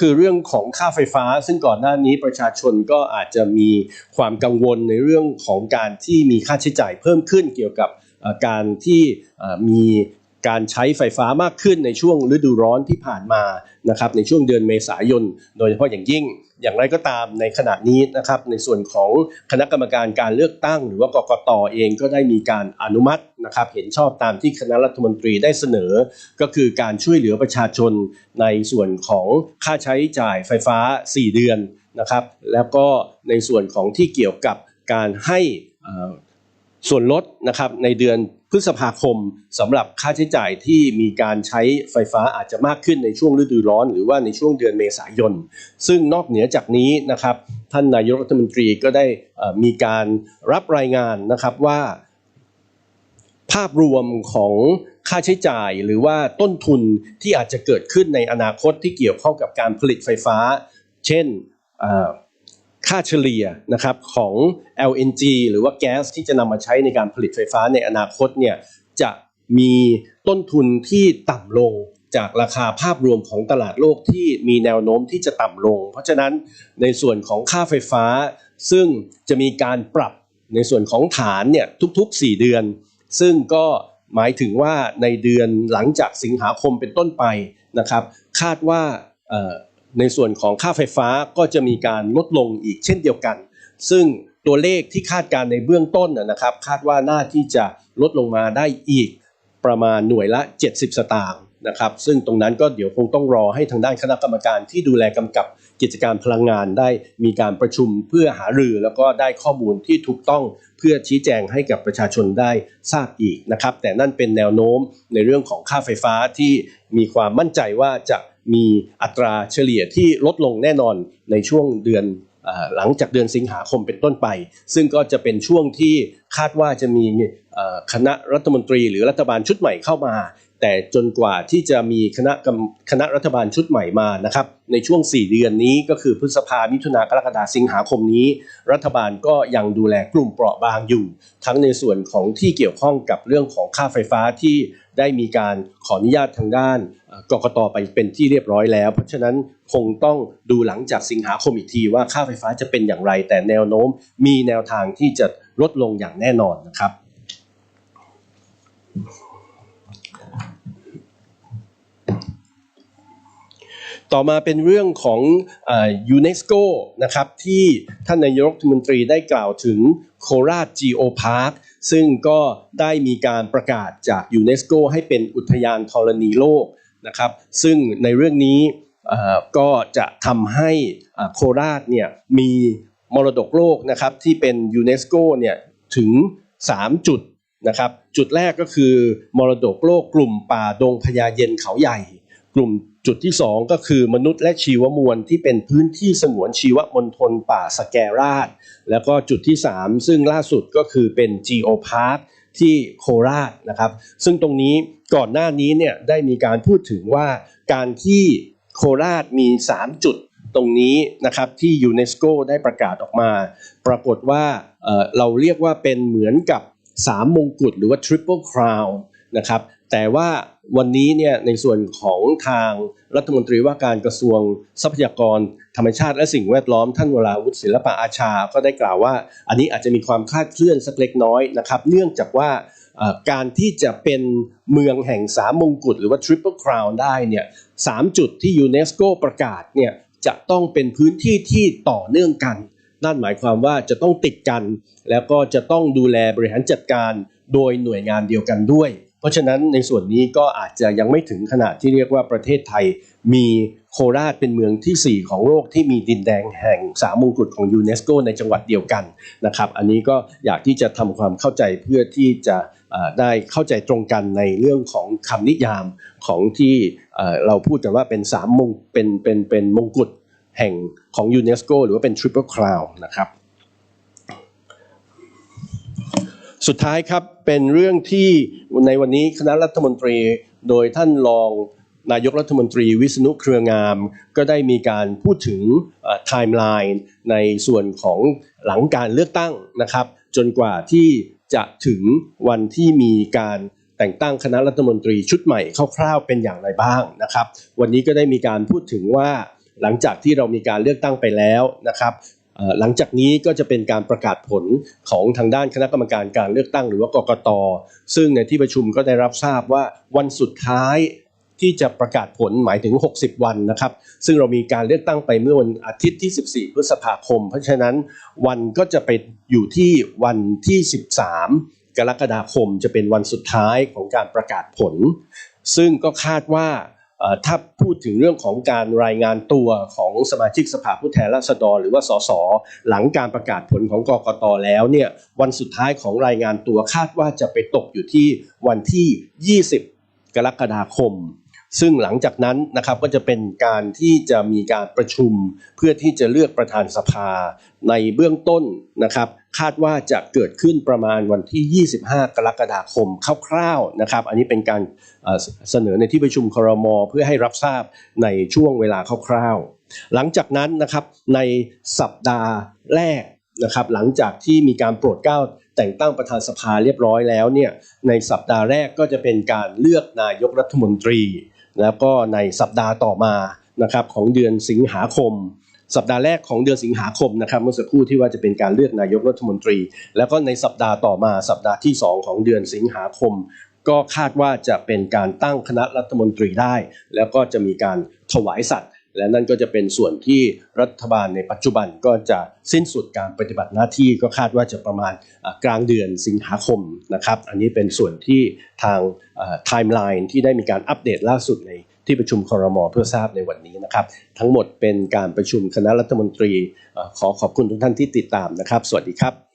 คือเรื่องของค่าไฟฟ้า ซึ่งก่อนหน้านี้ประชาชนก็อาจจะมีความกังวลในเรื่องของการที่มีค่าใช้จ่ายเพิ่มขึ้นเกี่ยวกับการที่มีการใช้ไฟฟ้ามากขึ้นในช่วงฤดูร้อนที่ผ่านมานะครับในช่วงเดือนเมษายน โดยเฉพาะอย่างยิ่ง อย่างไรก็ตามในขณะนี้นะครับในส่วนของคณะกรรมการการเลือกตั้ง หรือว่ากกตเองก็ได้มีการอนุมัติ นะครับเห็นชอบตามที่คณะรัฐมนตรีได้เสนอ ก็คือการช่วยเหลือประชาชนในส่วนของค่าใช้จ่ายไฟฟ้า 4 เดือนนะครับ แล้วก็ในส่วนของที่เกี่ยวกับการให้ส่วนลดนะครับในเดือนพฤษภาคมสำหรับค่าใช้จ่ายที่มีการใช้ไฟฟ้าอาจจะมากขึ้นในช่วงฤดูร้อน หรือว่าในช่วงเดือนเมษายน ซึ่งนอกเหนือจากนี้นะครับ ท่านนายกรัฐมนตรีก็ได้มีการรับรายงานนะครับว่าาพรวมของค่าใช้จ่ายหรือว่าต้นทุนที่อาจจะเกิดขึ้นในอนาคตที่เกี่ยวข้องกับการผลิตไฟฟ้า เช่นค่าเฉลี่ยนะครับของ LNG หรือว่าแก๊สที่จะนำมาใช้ในการผลิตไฟฟ้าในอนาคตเนี่ยจะมีต้นทุนที่ต่ำลงจากราคาภาพรวมของตลาดโลกที่มีแนวโน้มที่จะต่ำลง เพราะฉะนั้นในส่วนของค่าไฟฟ้า ซึ่งจะมีการปรับในส่วนของฐานเนี่ยทุกๆ 4 เดือน ซึ่งก็หมายถึงว่าในเดือนหลังจากสิงหาคมเป็นต้นไปนะครับ คาดว่าในส่วนของค่าไฟฟ้าก็จะมีการลดลงอีกเช่นเดียวกัน ซึ่งตัวเลขที่คาดการในเบื้องต้นนะครับ คาดว่าน่าที่จะลดลงมาได้อีก ประมาณหน่วยละ 70 สตางค์นะครับ ซึ่งตรงนั้นก็เดี๋ยวคงต้องรอให้ทางด้านคณะกรรมการที่ดูแลกำกับกิจการพลังงานได้มีการประชุมเพื่อหารือแล้วก็ได้ข้อมูลที่ถูกต้องเพื่อชี้แจงให้กับประชาชนได้ทราบอีกนะครับ แต่นั่นเป็นแนวโน้มในเรื่องของค่าไฟฟ้าที่มีความมั่นใจว่าจะมีอัตราเฉลี่ยที่ลดลงแน่นอนในช่วงเดือน หลังจากเดือนสิงหาคมเป็นต้นไป ซึ่งก็จะเป็นช่วงที่คาดว่าจะมีคณะรัฐมนตรีหรือรัฐบาลชุดใหม่เข้ามา แต่จนกว่าที่จะมีคณะคณะรัฐบาลชุดใหม่มานะครับในช่วง 4 เดือนนี้ก็คือพฤษภามิถุนากรกฎาสิงหาคมนี้ รัฐบาลก็ยังดูแลกลุ่มเปราะบางอยู่ ทั้งในส่วนของที่เกี่ยวข้องกับเรื่องของค่าไฟฟ้าที่ได้มีการขออนุญาตทางด้านกกตไปเป็นที่เรียบร้อยแล้ว เพราะฉะนั้นคงต้องดูหลังจากสิงหาคมอีกทีว่าค่าไฟฟ้าจะเป็นอย่างไร แต่แนวโน้มมีแนวทางที่จะลดลงอย่างแน่นอนนะครับ ต่อมาเป็นเรื่องของยูเนสโกนะครับที่ท่านนายกรัฐมนตรีได้กล่าวถึงโคราช Geo Park ซึ่งก็ได้มีการประกาศจากยูเนสโกให้เป็นอุทยานธรณีโลกนะครับ ซึ่งในเรื่องนี้ก็จะทำให้โคราชเนี่ยมีมรดกโลกนะครับที่เป็นยูเนสโกเนี่ยถึง 3 จุดนะครับจุดแรกก็คือมรดกโลกกลุ่มป่าดงพญาเย็นเขาใหญ่ กลุ่มจุดที่ 2 ก็คือมนุษย์และชีวมวลที่เป็นพื้นที่สงวนชีวมณฑลป่าสแกราช แล้วก็จุดที่ 3 ซึ่งล่าสุดก็คือเป็น Geo Park ที่โคราชนะครับ ซึ่งตรงนี้ก่อนหน้านี้เนี่ยได้มีการพูดถึงว่าการที่โคราชมี 3 จุดตรงนี้นะครับที่ยูเนสโกได้ประกาศออกมา ปรากฏว่าเเราเรียกว่าเป็นเหมือนกับ 3 มงกุฎหรือว่า Triple Crown นะครับ แต่ว่าวันนี้เนี่ยในส่วนของทางรัฐมนตรีว่าการกระทรวงทรัพยากรธรรมชาติและสิ่งแวดล้อมท่านวราวุฒิศิลปะอาชา ก็ได้กล่าวว่า อันนี้อาจจะมีความคลาดเคลื่อนสักเล็กน้อยนะครับ เนื่องจากว่าการที่จะเป็นเมืองแห่งสามมงกุฎหรือว่า Triple Crown ได้เนี่ยสามจุดที่ยูเนสโกประกาศเนี่ยจะต้องเป็นพื้นที่ที่ต่อเนื่องกัน นั่นหมายความว่าจะต้องติดกัน แล้วก็จะต้องดูแลบริหารจัดการโดยหน่วยงานเดียวกันด้วย ราะฉะนั้นในส่วนนี้ก็อาจจะยังไม่ถึงขนาดที่เรียกว่าประเทศไทย มีโคราชเป็นเมืองทีสี่ 4 ของโลกที่มีดินแดงแห่งสามมงกุฎของยูเนสโกในจังหวัดเดียวกันนะครับ อันนี้ก็อยากที่จะทำความเข้าใจเพื่อที่จะได้เข้าใจตรงกันในเรื่องของคำนิยามของที่เราพูดกันว่าเป็นสามมงเป็นเป็นเป็นมงกุฎแห่งของยูเนสโกหรือว่าเป็น Triple Crown นะครับสุดท้ายครับเป็นเรื่องที่ ในวันนี้คณะรัฐมนตรีโดยท่านรองนายกรัฐมนตรีวิษณุเครืองาม ก็ได้มีการพูดถึงไทม์ไลน์ในส่วนของหลังการเลือกตั้งนะครับ จนกว่าที่จะถึงวันที่มีการแต่งตั้งคณะรัฐมนตรีชุดใหม่คร่าวๆเป็นอย่างไรบ้างนะครับ วันนี้ก็ได้มีการพูดถึงว่าหลังจากที่เรามีการเลือกตั้งไปแล้วนะครับ หลังจากนี้ก็จะเป็นการประกาศผลของทางด้านคณะกรรมการการเลือกตั้งหรือว่ากกต ซึ่งในที่ประชุมก็ได้รับทราบว่าวันสุดท้ายที่จะประกาศผลหมายถึง 60 วันนะครับ ซึ่งเรามีการเลือกตั้งไปเมื่อวันอาทิตย์ที่ 14 พฤษภาคม เพราะฉะนั้นวันก็จะไปอยู่ที่วันที่ 13 กรกฎาคมจะเป็นวันสุดท้ายของการประกาศผล ซึ่งก็คาดว่า ถ้าพูดถึงเรื่องของการรายงานตัวของสมาชิกสภาผู้แทนราษฎร หรือว่าสสหลังการประกาศผลของกกตแล้วเนี่ยวันสุดท้ายของรายงานตัวคาดว่าจะไปตกอยู่ที่วันที่ 20 กรกฎาคม ซึ่งหลังจากนั้นนะครับก็จะเป็นการที่จะมีการประชุมเพื่อที่จะเลือกประธานสภาในเบื้องต้นนะครับคาดว่าจะเกิดขึ้นประมาณวันที่ 25 กรกฎาคมคร่าวๆนะครับ อันนี้เป็นการเสนอในที่ประชุมครม เพื่อให้รับทราบในช่วงเวลาคร่าวๆ หลังจากนั้นนะครับในสัปดาห์แรกนะครับหลังจากที่มีการโปรดเกล้าแต่งตั้งประธานสภาเรียบร้อยแล้วเนี่ยในสัปดาห์แรกก็จะเป็นการเลือกนายกรัฐมนตรี แล้วก็ในสัปดาห์ต่อมานะครับของเดือนสิงหาคม สัปดาห์แรกของเดือนสิงหาคมนะครับเมื่อสักครู่ที่ว่าจะเป็นการเลือกนายกรัฐมนตรี แล้วก็ในสัปดาห์ต่อมาสัปดาห์ที่ 2 ของเดือนสิงหาคม ก็คาดว่าจะเป็นการตั้งคณะรัฐมนตรีได้ แล้วก็จะมีการถวายสัตย์ และนั่นก็จะเป็นส่วนที่รัฐบาลในปัจจุบันก็จะสิ้นสุดการปฏิบัติหน้าที่ก็คาดว่าจะประมาณกลางเดือนสิงหาคมนะครับอันนี้เป็นส่วนที่ทางไทม์ไลน์ที่ได้มีการอัปเดตล่าสุดในที่ประชุมครมเพื่อทราบในวันนี้นะครับ ทั้งหมดเป็นการประชุมคณะรัฐมนตรีขอขอบคุณทุกท่านที่ติดตามนะครับ สวัสดีครับ